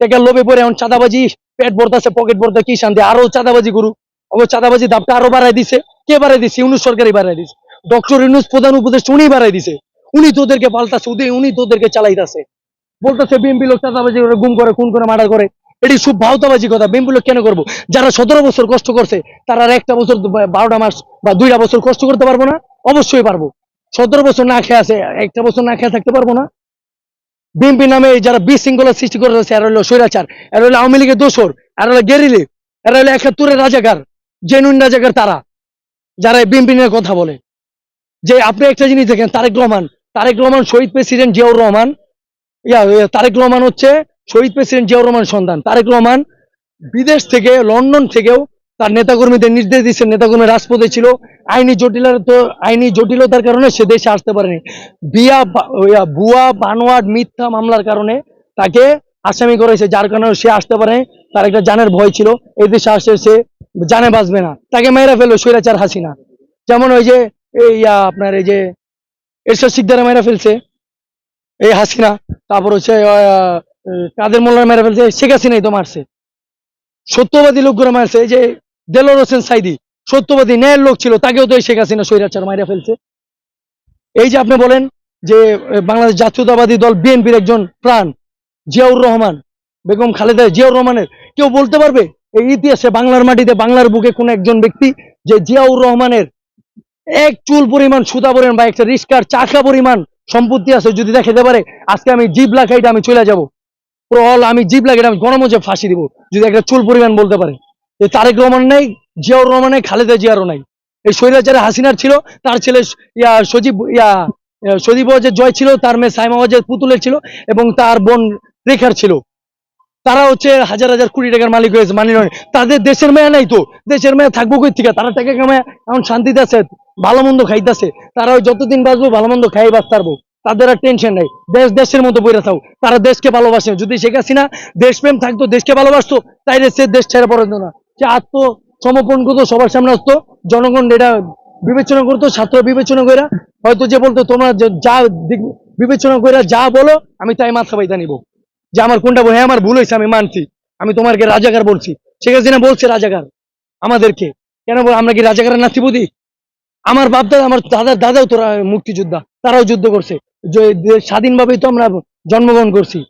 টেকার লোভে পড়ে এখন চাঁদাবাজি, পেট ভরতেছে পকেট ভরতে, কি শান্তি? আরও চাঁদাবাজি করু ও চাঁদাবাজি দামটা আরও বাড়াই দিছে। কে বাড়াই দিছে? ইউনুস সরকারই বাড়াই দিছে। ডক্টর ইউনুস প্রধান উপদেষ্টা উনি বাড়াই দিছে। উনি তোদেরকে পাল্টাছে উনি উনি তোদেরকে চালাইতাছে। বলতেছে বিএমপি লোক চাঁদাবাজি করে, গুম করে, খুন করে, মার্ডার করে। এটি খুব ভাওতাবাজি কথা। বিএমপি লোক কেন করব? যারা সতেরো বছর কষ্ট করছে, তারা একটা বছর বারোটা মাস বা দুইটা বছর কষ্ট করতে পারব না? অবশ্যই পারব। সতেরো বছর না খেয়ে আছে, একটা বছর না খেয়ে থাকতে পারব না। বিএনপি নামে যারা বিশৃঙ্খলা সৃষ্টি করে রয়েছে, এরা হলো স্বৈরাচার, এরা হলো আওয়ামী লীগের দোসর, এরা হলো গেরিলে, এরা হলো একাত্তরের রাজাকার, জেনুইন রাজাকার তারা, যারা বিএনপি নিয়ে কথা বলে। যে আপনি একটা জিনিস দেখেন, তারেক রহমান তারেক রহমান শহীদ প্রেসিডেন্ট জিয়াউর রহমান, ইয়া তারেক রহমান হচ্ছে শহীদ প্রেসিডেন্ট জিয়াউর রহমান সন্তান। তারেক রহমান বিদেশ থেকে, লন্ডন থেকেও তার নেতাকর্মীদের নির্দেশ দিচ্ছে, নেতাকর্মী রাজপথে ছিল। আইনি জটিলতা আইনি জটিলতার কারণে সে দেশে আসতে পারেনি। বিয়া ভুয়া বানোয়াট, মিথ্যা মামলার কারণে তাকে আসামি করেছে যার কারণে সে আসতে পারে তার একটা জানের ভয় ছিল। এই দেশে আসে সে জানে বাঁচবে না। তাকে মেরে ফেলল স্বৈরাচার হাসিনা। যেমন ওই যে, এই আপনার এই যে, এরশাদ শিকদারে মেরে ফেলছে, এই হাসিনা। তারপর হচ্ছে কাদের মোল্লার মেরে ফেলছে, শেখ হাসিনাই তো মারছে। সত্যবাদী লোকগুলো মারছে। যে দেলোর হোসেন সাইদি, সত্যবাদী ন্যায়ের লোক ছিল, তাকেও তো এই শেখ হাসিনা স্বৈরাচার মাইরা ফেলছে। এই যে আপনি বলেন যে বাংলাদেশ জাতীয়তাবাদী দল, বিএনপির একজন প্রাণ, জিয়াউর রহমান, বেগম খালেদা, জিয়াউর রহমানের, কেউ বলতে পারবে? এই ইতিহাসে বাংলার মাটিতে, বাংলার বুকে কোন একজন ব্যক্তি যে জিয়াউর রহমানের এক চুল পরিমাণ সুতা পরিমাণ বা একটা রিস্কার চাকা পরিমাণ সম্পত্তি আছে, যদি দেখাতে পারে, আজকে আমি জিব লাগাইটা আমি চলে যাব। পুরো অল আমি জিব লাগাইটা আমি গণমঞ্চে ফাঁসি দিব, যদি একটা চুল পরিমাণ বলতে পারে এই তারেক রহমান নাই, জিয়াউর রহমান নাই, খালেদা জিয়ারও নাই। এই স্বৈরাচারে হাসিনার ছিল, তার ছেলে ইয়া সজীব ইয়া সজীব ওয়াজেদ জয় ছিল, তার মেয়ে সাইমা ওয়াজেদ পুতুলের ছিল এবং তার বোন রেখার ছিল। তারা হচ্ছে হাজার হাজার কোটি টাকার মালিক হয়েছে, মানি নয় তাদের দেশের মেয়ে নাই তো। দেশের মেয়ে থাকব কই থেকে তারা টাকা কামায়, এখন শান্তিতে আছে ভালো মন্দ খাইতেছে। তারা ওই যতদিন বাঁচবো, ভালো মন্দ খাই বাঁচতে পারব তাদের আর টেনশন নাই। দেশ দেশের মতো বইরা থাও তারা দেশকে ভালোবাসে। যদি শেখ হাসিনা দেশপ্রেম থাকতো, দেশকে ভালোবাসতো, তাইলে সে দেশ ছেড়ে পড়ে না। সে আত্মসমর্পণ করতো সবার সামনে আসতো, জনগণ এটা বিবেচনা করতো, ছাত্র বিবেচনা করে হয়তো যে বলতো, তোমরা যা বিবেচনা করে যা বলো, আমি তাই মাথা বাইতা নিবো। যে আমার কোনটা হ্যাঁ আমার ভুল হয়েছে আমি মানছি। আমি তোমাকে রাজাকার বলছি। ঠিক শেখ হাসিনা বলছে রাজাকার? আমাদেরকে? কেন বল, আমরা কি রাজাকারের নাতিপুতি? আমার বাপ দাদা আমার দাদা দাদাও তোরা মুক্তিযোদ্ধা, তারাও যুদ্ধ করছে। যে- যে স্বাধীনভাবেই তো আমরা জন্মগ্রহণ করছি।